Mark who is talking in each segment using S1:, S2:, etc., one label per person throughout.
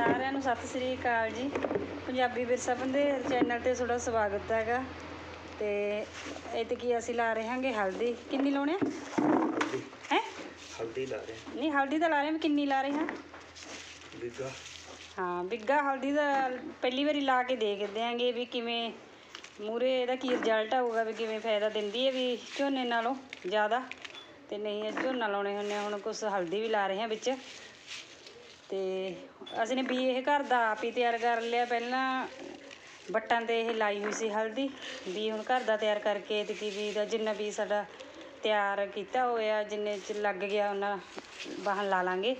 S1: ਸਾਰਿਆਂ ਨੂੰ ਸਤਿ ਸ੍ਰੀ ਅਕਾਲ ਜੀ। ਪੰਜਾਬੀ ਵਿਰਸਾ ਬੰਦੇਰ ਚੈਨਲ ਤੇ ਤੁਹਾਡਾ ਸਵਾਗਤ ਹੈਗਾ। ਤੇ ਇਹ ਤੇ ਕੀ ਅਸੀਂ ਲਾ ਰਹੇ ਹਾਂਗੇ ਹਲਦੀ। ਕਿੰਨੀ ਲਾਉਣੇ ਹੈ?
S2: ਹਲਦੀ ਲਾ ਰਹੇ
S1: ਨਹੀਂ ਹਲਦੀ ਤਾਂ ਲਾ ਰਹੇ ਹਾਂ ਵੀ ਕਿੰਨੀ ਲਾ ਰਹੇ ਹਾਂ?
S2: ਬਿੱਗਾ।
S1: ਹਾਂ ਬਿੱਗਾ ਹਲਦੀ ਦਾ ਪਹਿਲੀ ਵਾਰੀ ਲਾ ਕੇ ਦੇਖਦੇ ਆਂਗੇ ਵੀ ਕਿਵੇਂ ਮੂਰੇ ਇਹਦਾ ਕੀ ਰਿਜ਼ਲਟ ਆਊਗਾ ਵੀ ਕਿਵੇਂ ਫਾਇਦਾ ਦਿੰਦੀ ਹੈ ਵੀ ਝੋਨੇ ਨਾਲੋਂ ਜ਼ਿਆਦਾ। ਤੇ ਨਹੀਂ ਇਹ ਝੋਨਾ ਲਾਉਣੇ ਹੁੰਦੇ ਆ, ਹੁਣ ਕੁਛ ਹਲਦੀ ਵੀ ਲਾ ਰਹੇ ਹਾਂ ਵਿੱਚ। ਤੇ ਅਸੀਂ ਨੇ ਬੀ ਇਹ ਘਰ ਦਾ ਆਪ ਹੀ ਤਿਆਰ ਕਰ ਲਿਆ ਪਹਿਲਾਂ। ਵੱਟਾਂ ਤੇ ਇਹ ਲਾਈ ਹੋਈ ਸੀ ਹਲਦੀ। ਬੀ ਹੁਣ ਘਰ ਦਾ ਤਿਆਰ ਕਰਕੇ ਤੇ ਕੀ ਬੀ ਦਾ ਜਿੰਨਾ ਵੀ ਸਾਡਾ ਤਿਆਰ ਕੀਤਾ ਹੋਇਆ, ਜਿੰਨੇ ਚ ਲੱਗ ਗਿਆ ਉਹਨਾਂ ਬਾਹਨ ਲਾ ਲਾਂਗੇ।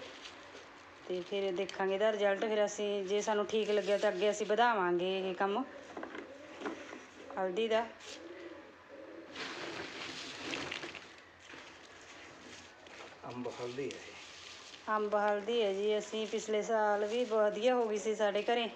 S1: ਤੇ ਫਿਰ ਦੇਖਾਂਗੇ ਇਹਦਾ ਰਿਜ਼ਲਟ ਫਿਰ ਅਸੀਂ ਜੇ ਸਾਨੂੰ ਠੀਕ ਲੱਗਿਆ ਤਾਂ ਅੱਗੇ ਅਸੀਂ ਵਧਾਵਾਂਗੇ ਇਹ ਕੰਮ। ਹਲਦੀ ਦਾ।
S2: ਅੰਬ ਹਲਦੀ ਹੈ
S1: ਅੰਬ ਹਲਦੀ ਹੈ ਜੀ ਅਸੀਂ ਪਿਛਲੇ ਸਾਲ ਵੀ ਵਧੀਆ ਹੋ ਗਈ ਸੀ ਸਾਡੇ ਘਰੇ।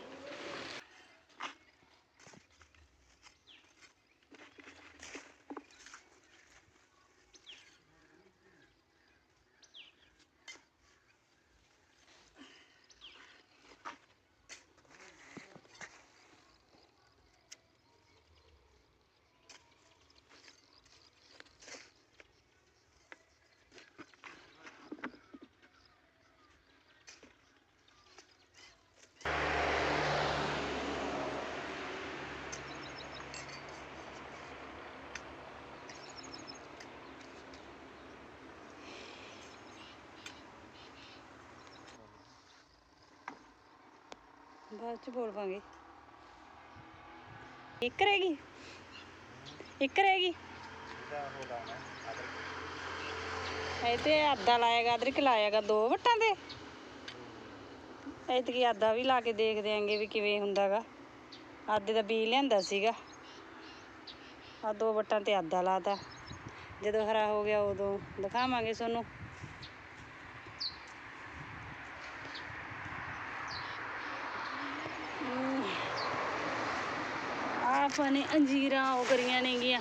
S1: ਬਾਅਦ ਚ ਬੋਲ ਪਾਂਗੇ ਇੱਕ ਰਹੇਗੀ ਇੱਕ ਰਹੇਗੀ
S2: ਇਹਦਾ
S1: ਇਹ ਤੇ ਅੱਧਾ ਲਾਏਗਾ ਅਦਰਕ ਲਾਏਗਾ ਦੋ ਵਟਾਂ ਦੇ। ਐਤਕੀ ਆਦਾ ਵੀ ਲਾ ਕੇ ਦੇਖ ਆਂਗੇ ਵੀ ਕਿਵੇਂ ਹੁੰਦਾਗਾ। ਆਦੇ ਦਾ ਬੀ ਲਿਆਂਦਾ ਸੀਗਾ। ਆ ਦੋ ਵਟਾਂ ਤੇ ਆਦਾ ਲਾਤਾ। ਜਦੋਂ ਹਰਾ ਹੋ ਗਿਆ ਉਦੋਂ ਦਿਖਾਵਾਂਗੇ ਤੁਹਾਨੂੰ ਆਹ ਆਪਾਂ ਨੇ ਅੰਜੀਰਾਂ ਉਹ ਕਰੀਆਂ ਨੇਗੀਆਂ।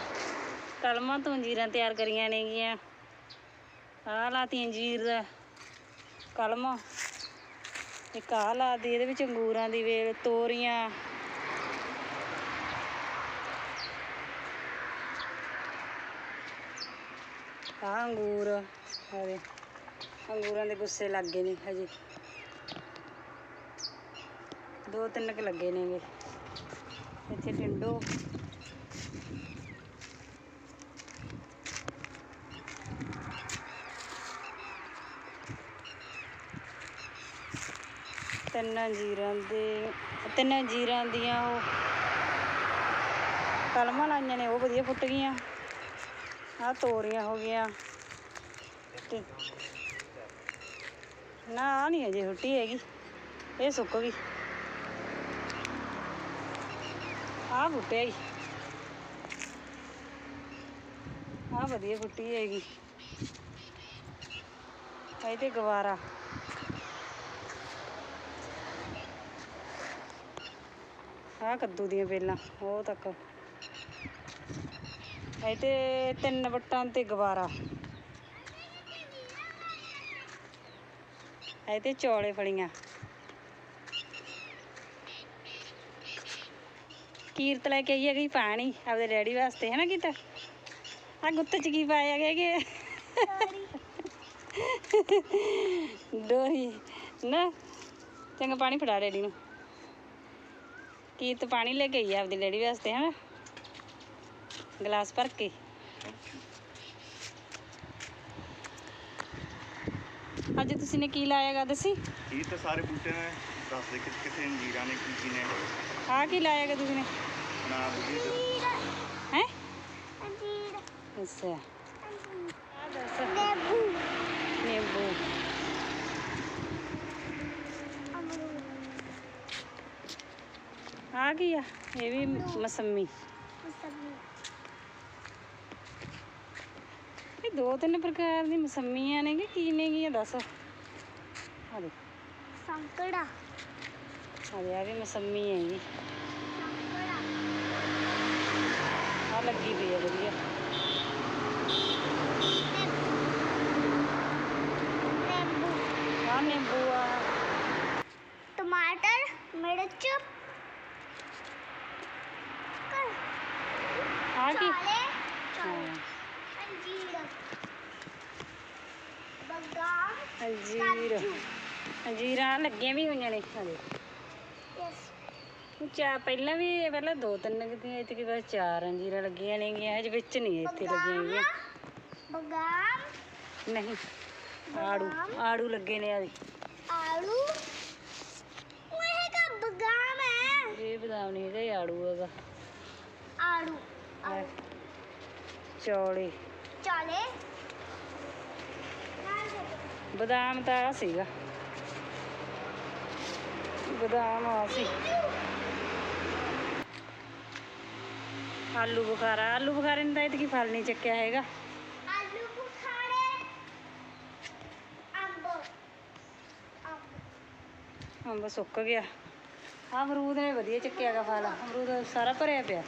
S1: ਕਲਮਾਂ ਤੋਂ ਅੰਜੀਰਾਂ ਤਿਆਰ ਕਰੀਆਂ ਨੇਗੀਆਂ। ਆਹ ਲਾਤੀ ਅੰਜੀਰ ਦਾ ਕਲਮ। ਇੱਕ ਆਹ ਲਾਤੀ, ਇਹਦੇ ਵਿੱਚ ਅੰਗੂਰਾਂ ਦੀ ਵੇਲ, ਤੋਰੀਆਂ। ਆਹ ਅੰਗੂਰ ਆਵੇ ਅੰਗੂਰਾਂ ਦੇ ਗੁੱਸੇ ਲੱਗ ਗਏ ਨੇ ਹਜੇ। ਦੋ ਤਿੰਨ ਕੁ ਲੱਗੇ ਨੇਗੇ। ਇੱਥੇ ਟਿੰਡੋ। ਤਿੰਨ ਜੀਰਾਂ ਦੇ, ਤਿੰਨ ਜੀਰਾਂ ਦੀਆਂ ਉਹ ਕਲਮਾਂ ਲਾਈਆਂ ਨੇ, ਉਹ ਵਧੀਆ ਫੁੱਟ ਗਈਆਂ। ਆਹ ਤੋਰੀਆਂ ਹੋ ਗਈਆਂ। ਨਾ, ਆਹ ਨਹੀਂ ਅਜੇ ਫੁੱਟੀ ਹੈਗੀ, ਇਹ ਸੁੱਕ ਗਈ। ਆਹ ਫੁੱਟਿਆ ਹੀ ਆਹ ਵਧੀਆ ਫੁੱਟੀ ਹੈਗੀ ਇਹ ਤੇ ਗਵਾਰਾ। ਆਹ ਕੱਦੂ ਦੀਆਂ ਵੇਲਾਂ ਉਹ ਤੱਕ। ਇਹ ਤੇ ਤਿੰਨ ਵੱਟਾਂ ਤੇ ਗਵਾਰਾ। ਇਹ ਤੇ ਚੌਲੇ ਫਲੀਆਂ। ਕੀਰਤ ਲੈ ਕੇ ਆਈ ਹੈਗੀ ਪਾਣੀ ਆਪਦੇ ਡੈਡੀ ਵਾਸਤੇ ਹੈ ਨਾ ਕੀਤਾ? ਆ ਗੁੱਤ ਚ ਕੀ ਪਾਇਆ ਗਿਆ ਕਿ? ਡੋਰੀ ਨਾ? ਚੰਗਾ ਪਾਣੀ ਫੜਾ ਡੈਡੀ ਨੂੰ। ਕੀਰਤ ਪਾਣੀ ਲੈ ਕੇ ਆਈ ਆ ਆਪਦੀ ਡੈਡੀ ਵਾਸਤੇ ਹੈ ਨਾ? ਗਲਾਸ ਭਰ ਕੇ। ਅੱਜ ਤੁਸੀਂ ਨੇ ਕੀ ਲਾਇਆਗਾ ਦੱਸੀ?
S2: ਇਹ ਤਾਂ ਸਾਰੇ ਬੂਟੇ ਨੇ ਦੱਸ ਦੇ ਕਿ ਕਿੱਥੇ ਅੰਜੀਰਾਂ ਨੇ ਕੀ ਕੀ ਨੇ?
S1: ਆਹ ਕੀ ਲਾਇਆਗਾ ਤੁਸੀਂ ਨੇ?
S2: ਨਾ ਤੇ
S1: ਹੈ ਅੱਛਾ। ਆ ਦੱਸ ਨਿੰਬੂ। ਆ ਕੀ ਆ ਇਹ ਵੀ ਮਸੰਮੀ। ਇਹ ਦੋ ਤਿੰਨ ਪ੍ਰਕਾਰ ਦੀ ਮਸੰਮੀਆਂ ਨੇ ਕਿ ਕੀ ਨੇ ਗੀਆਂ ਦੱਸ? ਆ ਦੇ
S3: ਸੰਕੜਾ
S1: ਆ ਦੇ ਆ ਵੀ ਮਸੰਮੀ ਹੈਗੀ ਆ ਲੱਗੀ ਪਈ ਹੈ ਵਧੀਆ। ਹਾਂ ਨਿੰਬੂ ਆ।
S3: ਟਮਾਟਰ ਮਿਰਚ
S1: ਹਾਂ
S3: ਕੀ?
S1: ਅੰਜੀਰ ਅੰਜੀਰਾਂ। ਲੱਗੀਆਂ ਵੀ ਹੋਈਆਂ ਨੇ।
S3: ਸਾਡੇ
S1: ਚਾਰ ਪਹਿਲਾਂ ਵੀ ਪਹਿਲਾਂ ਦੋ ਤਿੰਨ ਲੱਗਦੀਆਂ ਇੱਥੇ ਕਿ ਬਸ ਚਾਰ ਅੰਜੀਰਾਂ ਲੱਗੀਆਂ ਨੇਗੀਆਂ ਹਜੇ ਵਿੱਚ ਨਹੀਂ ਇੱਥੇ ਲੱਗੀਆਂ ਹੈਗੀਆਂ।
S3: ਬਗਾਮ
S1: ਨਹੀਂ ਆੜੂ ਆੜੂ ਲੱਗੇ ਨੇ ਆਦੀ
S3: ਆਲੂ ਉਹ ਹੈਗਾ ਬਗਾਮ ਹੈ
S1: ਇਹ ਬਦਾਮ ਨਹੀਂ ਇਹ ਆੜੂ ਹੈਗਾ। ਆਲੂ ਚੌਲੇ।
S3: ਚਾਲੇ।
S1: ਬਦਾਮ ਤਾਂ ਆ ਸੀਗਾ। ਬਦਾਮ ਆ ਸੀ। ਆਲੂ ਬੁਖਾਰਾ। ਆਲੂ ਬੁਖਾਰੇ ਨੇ ਤਾਂ ਇਤਕੀ ਫਲ ਨਹੀਂ ਚੱਕਿਆ ਹੈਗਾ।
S3: ਆਲੂ ਬੁਖਾਰੇ ਅੰਬ।
S1: ਅੰਬ ਸੁੱਕ ਗਿਆ। ਆ ਅਮਰੂਦ ਨੇ ਵਧੀਆ ਚੱਕਿਆਗਾ ਫਲ। ਅਮਰੂਦ ਸਾਰਾ ਭਰਿਆ ਪਿਆ।